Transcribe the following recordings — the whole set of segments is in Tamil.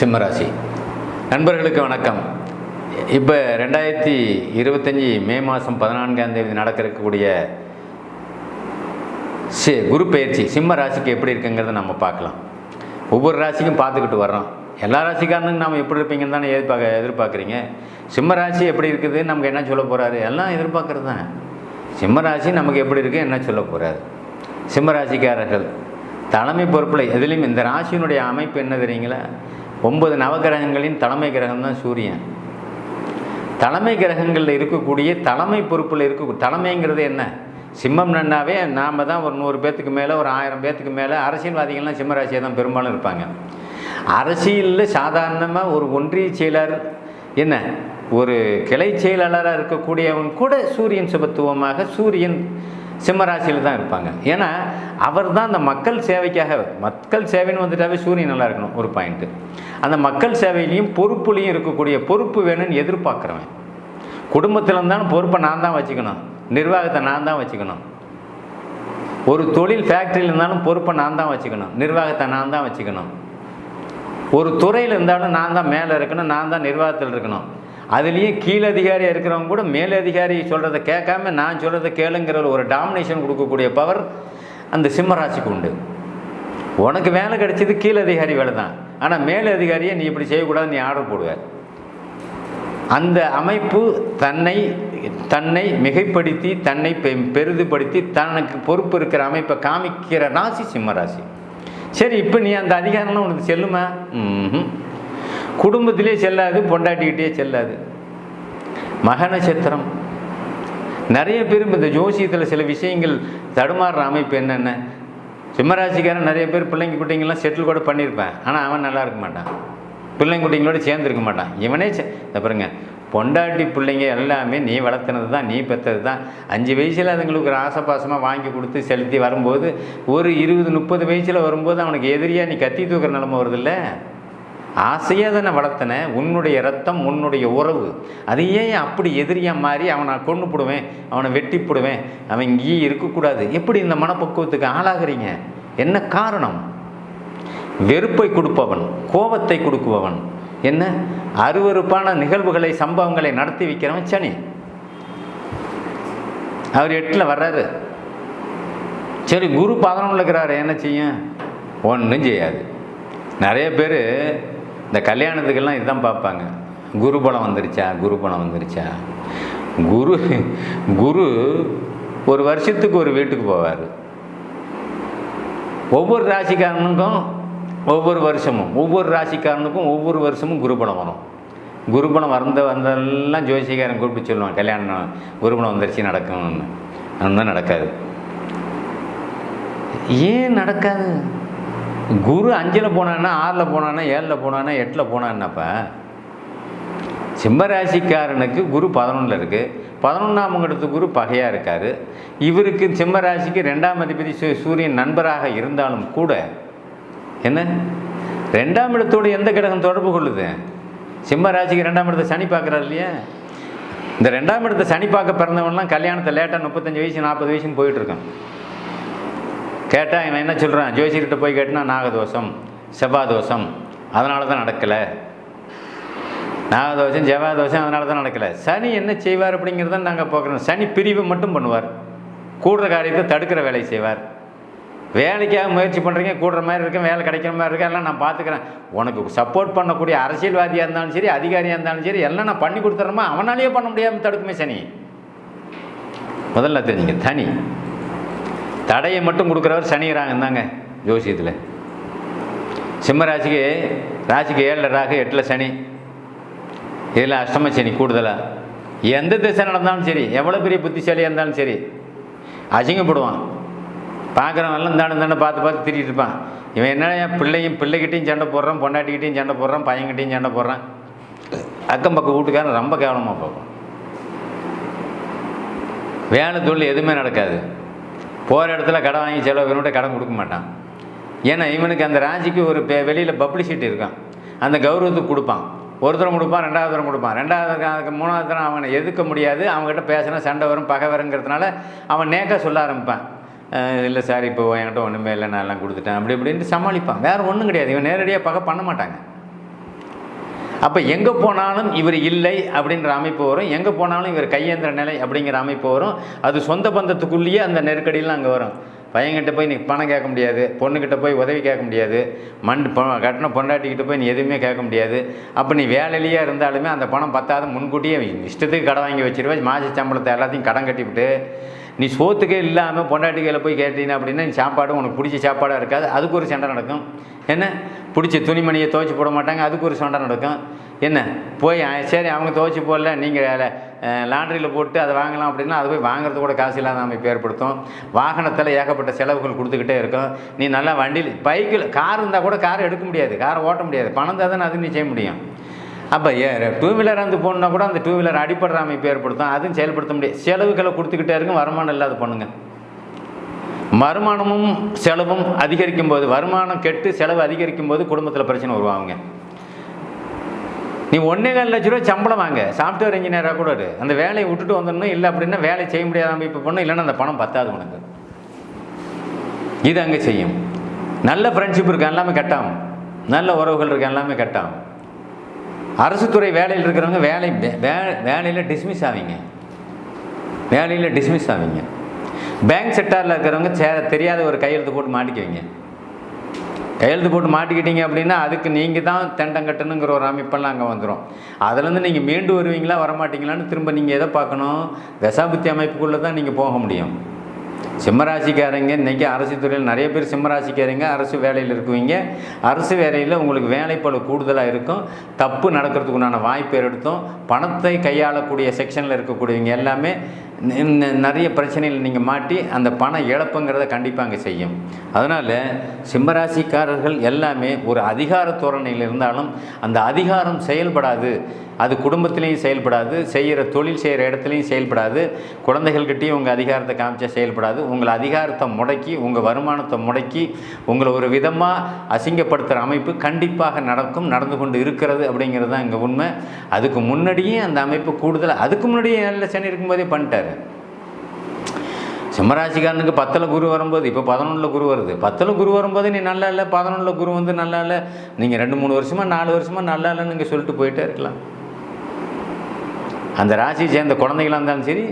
சிம்மராசி. நண்பர்களுக்கு வணக்கம். இப்போ ரெண்டாயிரத்தி இருபத்தஞ்சி மே மாதம் பதினான்காம் தேதி நடக்க இருக்கக்கூடிய சி குரு பயிற்சி சிம்ம ராசிக்கு எப்படி இருக்குங்கிறத நம்ம பார்க்கலாம். ஒவ்வொரு ராசிக்கும் பார்த்துக்கிட்டு வர்றோம். எல்லா ராசிக்காரனும் நாம் எப்படி இருப்பீங்கன்னு தானே எதிர்பார்க்க எதிர்பார்க்குறீங்க. சிம்ம ராசி எப்படி இருக்குது நமக்கு என்ன சொல்ல போகிறாரு எல்லாம் எதிர்பார்க்குறது தான். சிம்ம ராசி நமக்கு எப்படி இருக்குது என்ன சொல்ல போகிறாரு சிம்ம ராசிக்காரர்கள் தலைமை பொறுப்பில் எதுலேயும் இந்த ராசியினுடைய அமைப்பு என்ன தெரியுங்களா? ஒன்பது நவகிரகங்களின் தலைமை கிரகம் தான் சூரியன். தலைமை கிரகங்களில் இருக்கக்கூடிய தலைமை பொறுப்பில் இருக்க தலைமைங்கிறது என்ன? சிம்மம் நன்னாவே நாம் தான் ஒரு நூறு பேர்த்துக்கு மேலே ஒரு ஆயிரம் பேர்த்துக்கு மேலே அரசியல்வாதிகள்லாம் சிம்மராசியாக தான் பெரும்பாலும் இருப்பாங்க. அரசியலில் சாதாரணமாக ஒரு ஒன்றிய செயலர் என்ன? ஒரு கிளை செயலாளராக இருக்கக்கூடியவன் கூட சூரியன் சுபத்துவமாக சூரியன் சிம்மராசியில் தான் இருப்பாங்க. ஏன்னா அவர் தான் அந்த மக்கள் சேவைக்காக மக்கள் சேவைன்னு வந்துட்டாவே சூரியன் நல்லா இருக்கணும் ஒரு பாயிண்ட்டு அந்த மக்கள் சேவையிலையும் பொறுப்புலையும் இருக்கக்கூடிய பொறுப்பு வேணும்னு எதிர்பார்க்குறவன். குடும்பத்தில் இருந்தாலும் பொறுப்பை நான் தான் வச்சுக்கணும். நிர்வாகத்தை நான் தான் வச்சுக்கணும். ஒரு தொழில் ஃபேக்ட்ரியில் இருந்தாலும் பொறுப்பை நான் தான் வச்சுக்கணும். நிர்வாகத்தை நான் தான் வச்சுக்கணும். ஒரு துறையில் இருந்தாலும் நான் தான் மேலே இருக்கணும் நான் தான் நிர்வாகத்தில் இருக்கணும். அதுலேயும் கீழதிகாரியாக இருக்கிறவங்க கூட மேலதிகாரி சொல்கிறத கேட்காம நான் சொல்கிறத கேளுங்கிற ஒரு டாமினேஷன் கொடுக்கக்கூடிய பவர் அந்த சிம்மராசிக்கு உண்டு. உனக்கு வேலை கிடைச்சது கீழதிகாரி வேலை தான். ஆனால் மேலதிகாரியை நீ இப்படி செய்யக்கூடாது நீ ஆர்டர் போடுவ. அந்த அமைப்பு தன்னை தன்னை மிகைப்படுத்தி தன்னை பெ- பெரிதுபடுத்தி தனக்கு பொறுப்பு இருக்கிற அமைப்பை காமிக்கிற ராசி சிம்மராசி. சரி இப்போ நீ அந்த அதிகாரம்லாம் உனக்கு செல்லுமா? ம் குடும்பத்திலே செல்லாது பொண்டாட்டிக்கிட்டே செல்லாது. மக நட்சத்திரம் நிறைய பேர் இந்த ஜோசியத்தில் சில விஷயங்கள் தடுமாறுற அமைப்பு என்னென்ன? சிம்மராசிக்காரன் நிறைய பேர் பிள்ளைங்க குட்டிங்கெல்லாம் செட்டில் கூட பண்ணியிருப்பேன். ஆனால் அவன் நல்லா இருக்க மாட்டான். பிள்ளைங்க குட்டிங்களோட சேர்ந்துருக்க மாட்டான். இவனே சே இந்த பாருங்க பொண்டாட்டி பிள்ளைங்க எல்லாமே நீ வளர்த்துனது தான் நீ பெற்றது தான் அஞ்சு வயசில் அதுங்களுக்கு ஒரு ஆசைப்பாசமாக வாங்கி கொடுத்து செலுத்தி வரும்போது ஒரு இருபது முப்பது வயசில் வரும்போது அவனுக்கு எதிரியாக நீ கத்தி தூக்குற நிலமை வருதில்ல? ஆசையாக தானே வளர்த்தன உன்னுடைய ரத்தம் உன்னுடைய உறவு. அது ஏன் அப்படி எதிரியாக மாறி அவனை கொண்டு போடுவேன் அவனை வெட்டி போடுவேன்? அவன் இங்கேயே இருக்கக்கூடாது. எப்படி இந்த மனப்பக்குவத்துக்கு ஆளாகிறீங்க? என்ன காரணம்? வெறுப்பை கொடுப்பவன் கோபத்தை கொடுக்குபவன். என்ன? அருவருப்பான நிகழ்வுகளை சம்பவங்களை நடத்தி வைக்கிறவன் சனி. அவர் எட்டில் வர்றாரு. சரி குரு பதினொன்றில் இருக்கிறாரு. என்ன செய்யும்? ஒன்றும் செய்யாது. நிறைய பேர் இந்த கல்யாணத்துக்கெல்லாம் இதுதான் பார்ப்பாங்க. குரு பலம் வந்துருச்சா? குரு பலம் வந்துருச்சா? குரு குரு ஒரு வருஷத்துக்கு ஒரு வீட்டுக்கு போவார். ஒவ்வொரு ராசிக்காரனுக்கும் ஒவ்வொரு வருஷமும் ஒவ்வொரு ராசிக்காரனுக்கும் ஒவ்வொரு வருஷமும் குருபலம் வரும். குருபலம் வந்த வந்தெல்லாம் ஜோசிகாரன் கூப்பிட்டு சொல்லுவான் கல்யாணம் குருபலம் வந்துருச்சு நடக்கணும்னு ஆனால் நடக்காது. ஏன் நடக்காது? குரு அஞ்சில் போனான்னா ஆறில் போனான்னா ஏழில் போனான்னா எட்டில் போனான்னாப்பா சிம்மராசிக்காரனுக்கு குரு பதினொன்றில் இருக்குது பதினொன்றாம் இடத்து குரு பகையாக இருக்கார். இவருக்கு சிம்மராசிக்கு ரெண்டாம் அதிபதி சூ- சூரியன் நண்பராக இருந்தாலும் கூட என்ன? ரெண்டாம் இடத்தோடு எந்த கிரகம் தொடர்பு கொள்ளுது? சிம்மராசிக்கு ரெண்டாம் இடத்தை சனி பார்க்குறாரு இல்லையா? இந்த ரெண்டாம் இடத்தை சனி பார்க்க பிறந்தவன்லாம் கல்யாணத்தை லேட்டாக முப்பத்தஞ்சு வயசு நாற்பது வயசுன்னு போயிட்டுருக்கான் கேட்டால் இவன் என்ன சொல்கிறான் ஜோசியர்கிட்ட போய் கேட்டினா நாகதோஷம் செவ்வாதோஷம். அதனால தான் நடக்கலை. நாகதோஷம் செவ்வாதோஷம் அதனால தான் நடக்கலை. சனி என்ன செய்வார் அப்படிங்கிறத நாங்கள் பார்க்குறோம். சனி பிரிவு மட்டும் பண்ணுவார். கூடுற காரியத்தை தடுக்கிற வேலையை செய்வார். வேலைக்காக முயற்சி பண்ணுறீங்க கூடுற மாதிரி இருக்கும் வேலை கிடைக்கிற மாதிரி இருக்கு எல்லாம் நான் பார்த்துக்கிறேன். உனக்கு சப்போர்ட் பண்ணக்கூடிய அரசியல்வாதியாக இருந்தாலும் சரி அதிகாரியாக இருந்தாலும் சரி எல்லாம் நான் பண்ணி கொடுத்துட்றேமா அவனாலேயே பண்ண முடியாமல் தடுக்குமே சனி. முதல்ல தெரிஞ்சுங்க தனி. தடையை மட்டும் கொடுக்குறவர் சனிகிறாங்க தாங்க ஜோசியத்தில். சிம்ம ராசிக்கு ராசிக்கு ஏழில் ராகு எட்டில் சனி. இதில் அஷ்டம சனி கூடுதலாக எந்த திசை நடந்தாலும் சரி எவ்வளோ பெரிய புத்திசாலியாக இருந்தாலும் சரி அசிங்கப்படுவான். பார்க்குறவன்லாம் தானே தானே பார்த்து பார்த்து திட்டிகிட்டு இருப்பான். இவன் என்ன என் பிள்ளையும் பிள்ளைகிட்டையும் சண்டை போடுறான் பொண்டாட்டிக்கிட்டையும் சண்டை போடுறான் பையன்கிட்டையும் சண்டை போடுறான். அக்கம் பக்கம் வீட்டுக்காரன் ரொம்ப கேவலமாக பார்ப்பான். வேலை தொழில் எதுவுமே நடக்காது. போகிற இடத்துல கடன் வாங்கி செலவு இவனுடைய கடன் கொடுக்க மாட்டான். ஏன்னா இவனுக்கு அந்த ராசிக்கு ஒரு வெளியில் பப்ளிசிட்டி இருக்கான். அந்த கௌரவத்துக்கு கொடுப்பான். ஒரு தரம் கொடுப்பான் ரெண்டாவது தரம் கொடுப்பான். ரெண்டாவது அதுக்கு மூணாவது தரம் அவனை எதிர்க்க முடியாது. அவங்ககிட்ட பேசினா சண்டை வரும் பகை வருங்கிறதுனால அவன் நேக்க சொல்ல ஆரம்பிப்பான். இல்லை சார் இப்போ என்கிட்ட ஒன்றுமே இல்லை நான் எல்லாம் கொடுத்துட்டேன். அப்படி இப்படின்ட்டு சமாளிப்பான். வேறு ஒன்றும் கிடையாது. இவன் நேரடியாக பகை பண்ண மாட்டாங்க. அப்போ எங்கே போனாலும் இவர் இல்லை அப்படின்ற அமைப்பு வரும். எங்கே போனாலும் இவர் கையேந்திர நிலை அப்படிங்கிற அமைப்பு வரும். அது சொந்த பந்தத்துக்குள்ளேயே அந்த நெருக்கடியெலாம் அங்கே வரும். பையன்கிட்ட போய் நீ பணம் கேட்க முடியாது. பொண்ணுக்கிட்ட போய் உதவி கேட்க முடியாது. மண் பொ கட்டின பொண்டாட்டிக்கிட்ட போய் நீ எதுவுமே கேட்க முடியாது. அப்போ நீ வேலையிலேயே இருந்தாலுமே அந்த பணம் பத்தாத. முன்கூட்டியே இஷ்டத்துக்கு கடன் வாங்கி வச்சிருவேன் மாத சம்பளத்தை எல்லாத்தையும் கடன் கட்டிவிட்டு நீ சோத்துக்கே இல்லாமல் பொண்டாட்டி கையில் போய் கேட்டீங்க அப்படின்னா நீ சாப்பாடும் உனக்கு பிடிச்ச சாப்பாடாக இருக்காது. அதுக்கு ஒரு சண்டை நடக்கும். என்ன? பிடிச்ச துணிமணியை துவைச்சி போட மாட்டாங்க. அதுக்கு ஒரு சண்டை நடக்கும். என்ன? போய் சரி அவங்க துவைச்சி போடல நீங்கள் லாண்ட்ரியில் போட்டு அதை வாங்கலாம் அப்படின்னா அது போய் வாங்குறது கூட காசு இல்லாத அமைப்பு ஏற்படுத்தும். வாகனத்தில் ஏகப்பட்ட செலவுகள் கொடுத்துக்கிட்டே இருக்கும். நீ நல்லா வண்டியில் பைக்கில் கார் இருந்தால் கூட கார் எடுக்க முடியாது. காரை ஓட்ட முடியாது. பணம் தான் தானே அது நீ செய்ய முடியும். அப்போ ஏ டூ வீலர் வந்து போகணுன்னா கூட அந்த டூ வீலர் அடிப்படுற அமைப்பு ஏற்படுத்தும். அதுவும் செயல்படுத்த முடியாது. செலவுகளை கொடுத்துக்கிட்டே இருக்கும் வருமானம் இல்லாத பண்ணுங்க. வருமானமும் செலவும் அதிகரிக்கும் போது வருமானம் கெட்டு செலவு அதிகரிக்கும் போது குடும்பத்தில் பிரச்சனை உருவாகுங்க. நீ ஒன்றே லட்ச ரூபா சம்பளம் வாங்க. சாஃப்ட்வேர் இன்ஜினியராக கூட இரு. அந்த வேலையை விட்டுட்டு வந்துடணும் இல்லை அப்படின்னா வேலை செய்ய முடியாத அமைப்பு பண்ணணும் இல்லைன்னா அந்த பணம் பத்தாது உனக்கு. இது அங்கே செய்யும். நல்ல ஃப்ரெண்ட்ஷிப் இருக்கா எல்லாமே கட்டாம் நல்ல உறவுகள் இருக்கா எல்லாமே கட்டாம் அரசு துறை வேலையில் இருக்கிறவங்க வேலை வே- வேலையில் டிஸ்மிஸ் ஆவீங்க. வேலையில் டிஸ்மிஸ் ஆவீங்க. பேங்க் செக்டாரில் இருக்கிறவங்க சே தெரியாத ஒரு கையெழுத்து போட்டு மாட்டிக்குவீங்க. கையெழுத்து போட்டு மாட்டிக்கிட்டீங்க அப்படின்னா அதுக்கு நீங்கள் தான் தெண்டம் கட்டணுங்கிற ஒரு அமைப்பெல்லாம் அங்கே வந்துடும் அதுலேருந்து நீங்கள் மீண்டு வருவீங்களா வரமாட்டீங்களான்னு திரும்ப நீங்கள் எதை பார்க்கணும்? தசாபுத்தி அமைப்புக்குள்ளே தான் நீங்கள் போக முடியும். சிம்மராசிக்காரங்க இன்றைக்கி அரசு துறையில் நிறைய பேர் சிம்மராசிக்காரங்க அரசு வேலையில் இருக்குவீங்க. அரசு வேலையில் உங்களுக்கு வேலைப்பளு கூடுதலாக இருக்கும். தப்பு நடக்கிறதுக்கு உண்டான வாய்ப்பு ஏற்படுத்தும். பணத்தை கையாளக்கூடிய செக்ஷனில் இருக்கக்கூடியவங்க எல்லாமே நிறைய பிரச்சனையில் நீங்கள் மாட்டி அந்த பண இழப்புங்கிறத கண்டிப்பாக அங்கே செய்யும். அதனால் சிம்மராசிக்காரர்கள் எல்லாமே ஒரு அதிகார தோரணையில் இருந்தாலும் அந்த அதிகாரம் செயல்படாது. அது குடும்பத்திலையும் செயல்படாது செய்கிற தொழில் செய்கிற இடத்துலையும் செயல்படாது குழந்தைகள்கிட்டையும் உங்கள் அதிகாரத்தை காமிச்சா செயல்படாது உங்கள் அதிகாரத்தை முடக்கி உங்கள் வருமானத்தை முடக்கி உங்களை ஒரு விதமாக அசிங்கப்படுத்துகிற அமைப்பு கண்டிப்பாக நடக்கும் நடந்து கொண்டு இருக்கிறது அப்படிங்கிறது தான் இங்கே உண்மை. அதுக்கு முன்னாடியே அந்த அமைப்பு கூடுதல் அதுக்கு முன்னாடியே நல்ல சனி இருக்கும்போதே பண்ணிட்டாரு. சிம்மராசிக்காரனுக்கு பத்தில் குரு வரும்போது இப்போ பதினொன்றில் குரு வருது. பத்தில் குரு வரும்போது நீ நல்லா இல்லை பதினொன்றில் குரு வந்து நல்லா இல்லை நீங்கள் ரெண்டு மூணு வருஷமாக நாலு வருஷமாக நல்லா இல்லைன்னு நீங்கள் சொல்லிட்டு போயிட்டே இருக்கலாம். அந்த ராசியை சேர்ந்த குழந்தைகளாக இருந்தாலும் சரி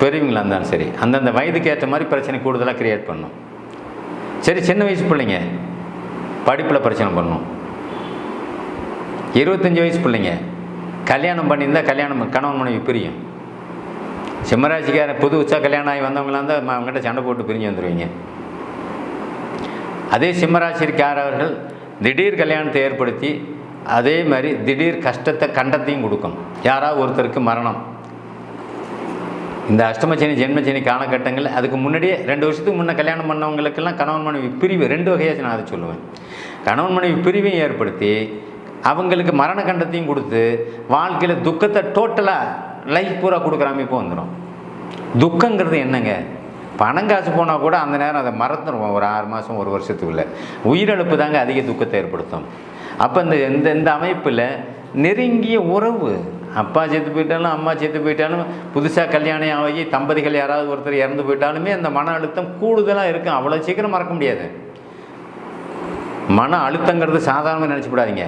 பெரியவங்களாக இருந்தாலும் சரி அந்தந்த வயதுக்கு ஏற்ற மாதிரி பிரச்சனை கூடுதலாக க்ரியேட் பண்ணும். சரி சின்ன வயசு பிள்ளைங்க படிப்பில் பிரச்சனை பண்ணும். இருபத்தஞ்சி வயசு பிள்ளைங்க கல்யாணம் பண்ணியிருந்தால் கல்யாணம் கணவன் மனைவி பிரியும். சிம்மராசிக்கார புது உச்சா கல்யாணம் ஆகி வந்தவங்களாம் இருந்தால் அவங்ககிட்ட சண்டை போட்டு பிரிஞ்சு வந்துடுவீங்க அதே சிம்மராசிக்காரர்கள் திடீர் கல்யாணத்தை ஏற்படுத்தி அதே மாதிரி திடீர் கஷ்டத்தை கண்டத்தையும் கொடுக்கும் யாராவது ஒருத்தருக்கு மரணம். இந்த அஷ்டமச்சனி ஜென்மச்சனி காலகட்டங்கள் அதுக்கு முன்னாடியே ரெண்டு வருஷத்துக்கு முன்னே கல்யாணம் பண்ணவங்களுக்கெல்லாம் கணவன் மனைவி பிரிவு ரெண்டு வகையாக நான் அதை சொல்லுவேன். கணவன் மனைவி பிரிவையும் ஏற்படுத்தி அவங்களுக்கு மரண கண்டத்தையும் கொடுத்து வாழ்க்கையில் துக்கத்தை டோட்டலாக லைஃப் பூரா கொடுக்குற அமைப்பு வந்துடும் துக்கங்கிறது என்னங்க? பணம் காசு போனால் கூட அந்த நேரம் அதை மறந்துடுவோம். ஒரு ஆறு மாதம் ஒரு வருஷத்துக்குள்ளே. உயிரிழப்பு தாங்க அதிக துக்கத்தை ஏற்படுத்தும். அப்போ இந்த இந்த இந்த அமைப்பில் நெருங்கிய உறவு. அப்பா செத்து போயிட்டாலும் அம்மா செத்து போயிட்டாலும் புதுசாக கல்யாணம் ஆகி தம்பதிகள் யாராவது ஒருத்தர் இறந்து போயிட்டாலுமே அந்த மன அழுத்தம் கூடுதலாக இருக்கும். அவ்வளோ சீக்கிரம் மறக்க முடியாது. மன அழுத்தங்கிறது சாதாரணமாக நினச்சிவிடாதீங்க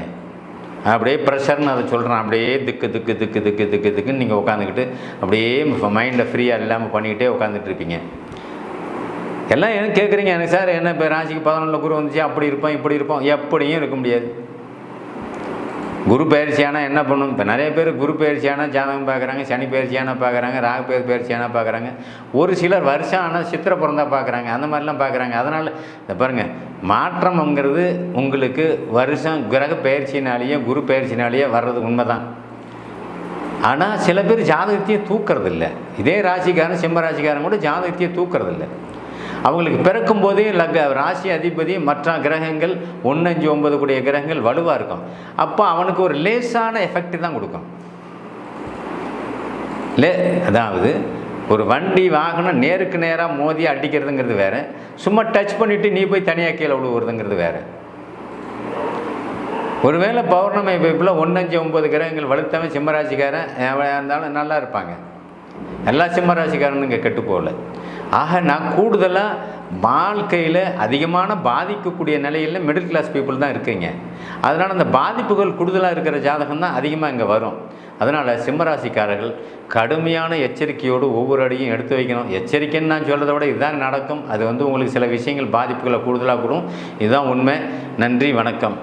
அப்படியே ப்ரெஷர்னு அதை சொல்கிறேன் அப்படியே திக்கு திக்கு திக்கு திக்கு திக்கு திக்குன்னு நீங்கள் உட்காந்துக்கிட்டு அப்படியே மைண்டில் ஃப்ரீயாக இல்லாமல் பண்ணிக்கிட்டே உட்காந்துட்டு இருப்பீங்க எல்லாம் என்ன கேட்குறீங்க எனக்கு சார் என்ன இப்போ ராசிக்கு பதினொன்றில் குரு வந்துச்சு. அப்படி இருப்போம் இப்படி இருப்போம். எப்படியும் இருக்க முடியாது. குரு பயிற்சியானால் என்ன பண்ணும்? இப்போ நிறைய பேர் குரு பயிற்சியானால் ஜாதகம் பார்க்குறாங்க சனி பயிற்சியானால் பார்க்குறாங்க ராகு பேர் பயிற்சியானால் பார்க்குறாங்க ஒரு சிலர் வருஷம் ஆனால் சித்திர பிறந்தா பார்க்குறாங்க அந்த மாதிரிலாம் பார்க்குறாங்க அதனால் இந்த பாருங்கள் மாற்றம்ங்கிறது உங்களுக்கு வருஷம் கிரக பயிற்சினாலேயே குரு பயிற்சினாலேயே வர்றது உண்மைதான். ஆனால் சில பேர் ஜாதகத்தையே தூக்கிறது இல்லை இதே ராசிக்காரன் சிம்ம ராசிக்காரன் கூட ஜாதகத்தையே தூக்கிறது இல்லை அவங்களுக்கு பிறக்கும் போதே லக்க ராசி அதிபதி மற்ற கிரகங்கள் ஒன்று அஞ்சு ஒன்பது கூடிய கிரகங்கள் வலுவாக இருக்கும். அப்போ அவனுக்கு ஒரு லேசான எஃபெக்ட் தான் கொடுக்கும். லே அதாவது ஒரு வண்டி வாகனம் நேருக்கு நேராக மோதி அடிக்கிறதுங்கிறது வேறு. சும்மா டச் பண்ணிவிட்டு நீ போய் தனியாக கீழே விழுவுறதுங்கிறது வேற. ஒருவேளை பௌர்ணமி வைப்பில் ஒன்றஞ்சு ஒம்பது கிரகங்கள் வலுத்தவன் சிம்மராசிக்காரன் எவ்வளோ இருந்தாலும் நல்லா இருப்பாங்க. எல்லா சிம்மராசிக்காரனும் இங்கே கெட்டு போகல. ஆக நான் கூடுதலாக வாழ்க்கையில் அதிகமான பாதிக்கக்கூடிய நிலையில் மிடில் கிளாஸ் பீப்புள் தான் இருக்கீங்க. அதனால் அந்த பாதிப்புகள் கூடுதலாக இருக்கிற ஜாதகம் தான் அதிகமாக இங்கே வரும். அதனால் சிம்மராசிக்காரர்கள் கடுமையான எச்சரிக்கையோடு ஒவ்வொரு அடியும் எடுத்து வைக்கணும். எச்சரிக்கைன்னு நான் சொல்கிறத விட இதுதான் நடக்கும். அது வந்து உங்களுக்கு சில விஷயங்கள் பாதிப்புகளை கூடுதலாக கூடும். இதுதான் உண்மை. நன்றி வணக்கம்.